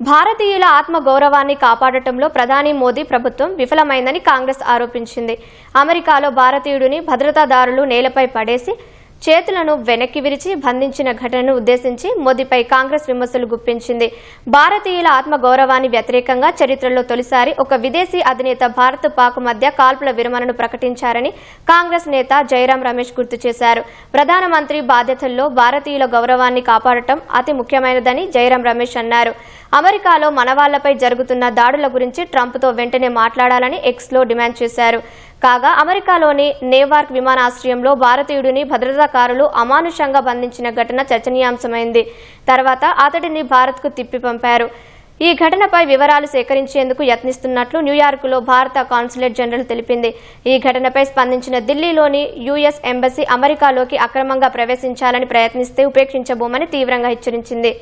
భారతీయుల ఆత్మ గౌరవాన్ని కాపాడటంలో ప్రధాని మోదీ ప్రభుత్వం విఫలమైందని కాంగ్రెస్ ఆరోపించింది. అమెరికాలో భారతీయుడిని భద్రతాదారులు నేలపై పడేసి చేతులను వెనక్కి విరిచి బంధించిన ఘటనను ఉద్దేశించి మోదీపై కాంగ్రెస్ విమర్శలు గుప్పించింది. భారతీయుల ఆత్మగౌరవాన్ని వ్యతిరేకంగా చరిత్రలో తొలిసారి ఒక విదేశీ అధినేత భారత్ పాక్ మధ్య కాల్పుల విరమణను ప్రకటించారని కాంగ్రెస్ నేత జయరాం రమేష్ గుర్తు చేశారు. ప్రధానమంత్రి బాధ్యతల్లో భారతీయుల గౌరవాన్ని కాపాడటం అతి ముఖ్యమైనదని జయరాం రమేష్ అన్నారు. అమెరికాలో మనవాళ్ళపై జరుగుతున్న దాడుల గురించి ట్రంప్తో వెంటనే మాట్లాడాలని ఎక్స్లో డిమాండ్ చేశారు. కాగా అమెరికాలోని నేవార్క్ విమానాశ్రయంలో భారతీయుడిని భద్రతాకారులు అమానుషంగా బంధించిన ఘటన చర్చనీయాంశమైంది. తర్వాత అతడిని భారత్కు తిప్పి పంపారు. ఈ ఘటనపై వివరాలు సేకరించేందుకు యత్నిస్తున్నట్లు న్యూయార్కులో భారత కాన్సులేట్ జనరల్ తెలిపింది. ఈ ఘటనపై స్పందించిన ఢిల్లీలోని యుఎస్ ఎంబసీ అమెరికాలోకి అక్రమంగా ప్రవేశించాలని ప్రయత్నిస్తే ఉపేక్షించబోమని తీవ్రంగా హెచ్చరించింది.